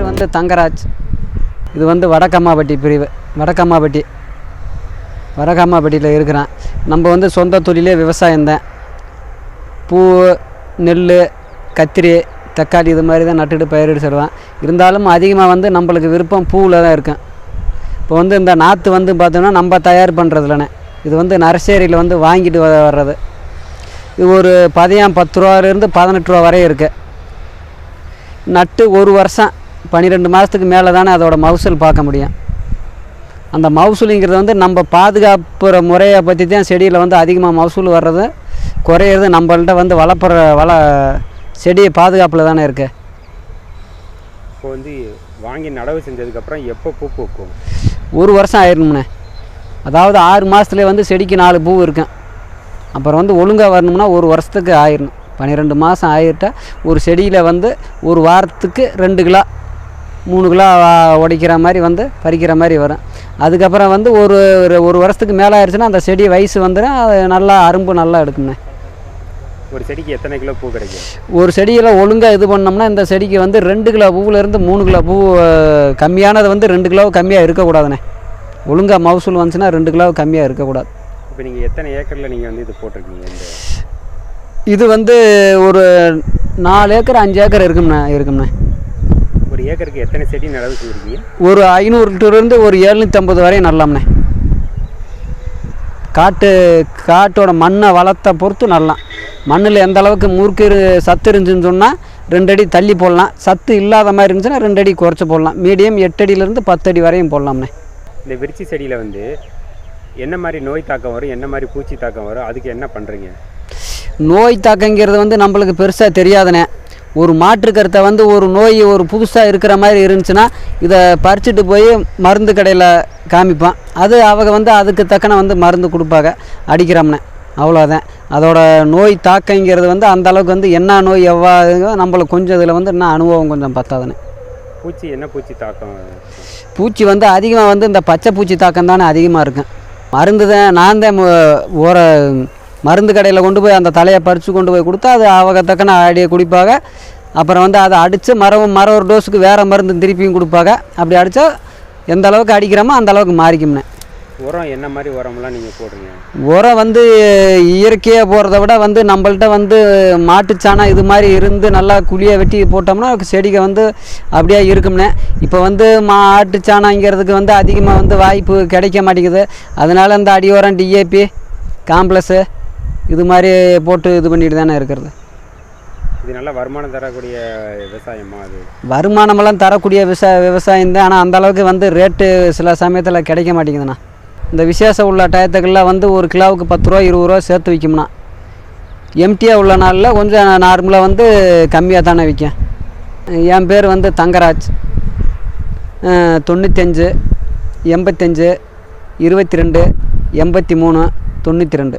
பேர் வந்து தங்கராஜ். இது வந்து வடக்கம்மாப்பட்டி பிரிவு. வடக்கம்மாப்பட்டி வடக்கம்மாப்பட்டியில் இருக்கிறேன். நம்ம வந்து சொந்த தொழிலே விவசாயம்தான் பூ நெல் கத்திரி தக்காளி இது மாதிரி தான் நட்டுட்டு பயிரிட்டு செல்வேன். இருந்தாலும் அதிகமாக வந்து நம்மளுக்கு விருப்பம் பூவில் தான் இருக்கும். இப்போ வந்து இந்த நாற்று வந்து பார்த்தோம்னா நம்ம தயார் பண்ணுறதுலண்ணே இது வந்து நர்சரியில் வந்து வாங்கிட்டு வர்றது. இது ஒரு பதியம் பத்து ரூபாலேருந்து பதினெட்டு ரூபா வரையும் இருக்குது நட்டு ஒரு வருஷம் பன்னிரெண்டு மாதத்துக்கு மேலே தானே அதோட மகசூல் பார்க்க முடியும். அந்த மகசூலுங்கிறது வந்து நம்ம பாதுகாப்புற முறையை பற்றி தான் செடியில் வந்து அதிகமாக மகசூல் வர்றது குறையிறது நம்மள்ட்ட வந்து வளர்ப்புற வள செடியை பாதுகாப்பில் தானே இருக்கு. இப்போ வந்து வாங்கி நடவு செஞ்சதுக்கப்புறம் எப்போ பூ பூக்கும்? ஒரு வருஷம் ஆயிடணும்ண்ணே அதாவது ஆறு மாதத்துலேயே வந்து செடிக்கு நாலு பூ இருக்கும் அப்புறம் வந்து ஒழுங்காக வரணும்னா ஒரு வருஷத்துக்கு ஆயிடணும் பன்னிரெண்டு மாதம் ஆயிட்டா ஒரு செடியில் வந்து ஒரு வாரத்துக்கு ரெண்டு கிலோ மூணு கிலோ உடைக்கிற மாதிரி வந்து பறிக்கிற மாதிரி வரும். அதுக்கப்புறம் வந்து ஒரு ஒரு- ஒரு வருஷத்துக்கு மேலே ஆயிடுச்சுன்னா அந்த செடி வயசு வந்துடும் அது நல்லா அரும்பு நல்லா எடுக்கும்ண்ணே. ஒரு செடிக்கு எத்தனை கிலோ பூ கிடைக்கும்? ஒரு செடியில் ஒழுங்காக இது பண்ணோம்னா இந்த செடிக்கு வந்து ரெண்டு கிலோ பூவிலேருந்து மூணு கிலோ பூ கம்மியானது வந்து ரெண்டு கிலோ கம்மியாக இருக்கக்கூடாதுண்ணே. ஒழுங்காக மகசூல் வந்துச்சுன்னா ரெண்டு கிலோ கம்மியாக இருக்கக்கூடாது. இப்போ நீங்கள் எத்தனை ஏக்கரில் நீங்கள் வந்து இது போட்டிருக்கீங்க இது வந்து ஒரு நாலு ஏக்கர் அஞ்சு ஏக்கர் இருக்கும்ண்ணே இருக்கும்ண்ணே. ஒரு ஏக்கருக்கு எத்தனை செடி நடவு செஞ்சுருக்கீங்க? ஒரு ஐநூறுலேருந்து ஒரு எழுநூற்றம்பது வரையும் நடலாம்ண்ணே காட்டு காட்டோட மண்ணை வளத்தை பொறுத்து நடலாம் மண்ணில் எந்த அளவுக்கு முறுக்கு சத்து இருந்துச்சுன்னு சொன்னால் ரெண்டு அடி தள்ளி போடலாம். சத்து இல்லாத மாதிரி இருந்துச்சுன்னா ரெண்டு அடி குறைச்சி போடலாம். மீடியம் எட்டு அடியிலேருந்து பத்து அடி வரையும் போடலாம்ண்ணே. இந்த விரிச்சி செடியில் வந்து என்ன மாதிரி நோய் தாக்கம் வரும்? என்ன மாதிரி பூச்சி தாக்கம் வரும்? அதுக்கு என்ன பண்ணுறீங்க நோய் தாக்கங்கிறது வந்து நம்மளுக்கு பெருசாக தெரியாதுண்ணே. ஒரு மாற்று கருத்தை வந்து ஒரு நோய் ஒரு புதுசாக இருக்கிற மாதிரி இருந்துச்சுன்னா இதை பறிச்சுட்டு போய் மருந்து கடையில் காமிப்போம் அது அவங்க வந்து அதுக்கு தக்கன வந்து மருந்து கொடுப்பாங்க. அடிக்கிறோம்னே. அவ்வளோதான் அதோட நோய் தாக்கங்கிறது வந்து அந்த அளவுக்கு வந்து என்ன நோய் எவ்வாறு நம்மளுக்கு கொஞ்சம் இதில் வந்து இன்னும் அனுபவம் கொஞ்சம் பத்தாதுண்ணே பூச்சி என்ன பூச்சி தாக்கம்? பூச்சி வந்து அதிகமாக வந்து இந்த பச்சை பூச்சி தாக்கம் தானே அதிகமாக இருக்கும். மருந்து தான் நான் தான் ஊற மருந்து கடையில் கொண்டு போய் அந்த தலையை பறித்து கொண்டு போய் கொடுத்தா அது அவங்க தக்கன அடியை குடிப்பாங்க அப்புறம் வந்து அதை அடித்து மரம் மரம் ஒரு டோஸுக்கு வேறு மருந்து திருப்பியும் கொடுப்பாங்க அப்படி அடித்தா எந்த அளவுக்கு அடிக்கிறோமோ அந்த அளவுக்கு மாறிக்கும்னே. உரம் என்ன மாதிரி உரம்லாம் நீங்கள் போடுறீங்க? உரம் வந்து இயற்கையாக போகிறத விட வந்து நம்மள்ட்ட வந்து மாட்டுச்சாணம் இது மாதிரி இருந்து நல்லா குழியை வெட்டி போட்டோம்னா செடிகள் வந்து அப்படியே இருக்கும்னே. இப்போ வந்து மாட்டுச்சாணங்கிறதுக்கு வந்து அதிகமாக வந்து வாய்ப்பு கிடைக்க மாட்டேங்குது. அதனால இந்த அடி உரம் டிஏபி காம்ப்ளஸ்ஸு இது மாதிரி போட்டு இது பண்ணிட்டு தானே இருக்கிறது. இது நல்ல வருமானம் தரக்கூடிய விவசாயமா அது? வருமானமெல்லாம் தரக்கூடிய விவசாய விவசாயம் தான். ஆனால் அந்த அளவுக்கு வந்து ரேட்டு சில சமயத்தில் கிடைக்க மாட்டேங்குதுண்ணா. இந்த விசேஷம் உள்ள டயத்துக்கெல்லாம் வந்து ஒரு கிலோவுக்கு பத்து ரூபா இருபது ரூபா சேர்த்து விற்கும்ண்ணா எம்டியாக உள்ள நாளில் கொஞ்சம் நார்மலாக வந்து கம்மியாக தானே விற்கும் என் பேர் வந்து தங்கராஜ். தொண்ணூத்தஞ்சு எண்பத்தஞ்சு இருபத்தி ரெண்டு எண்பத்தி மூணு தொண்ணூற்றி ரெண்டு.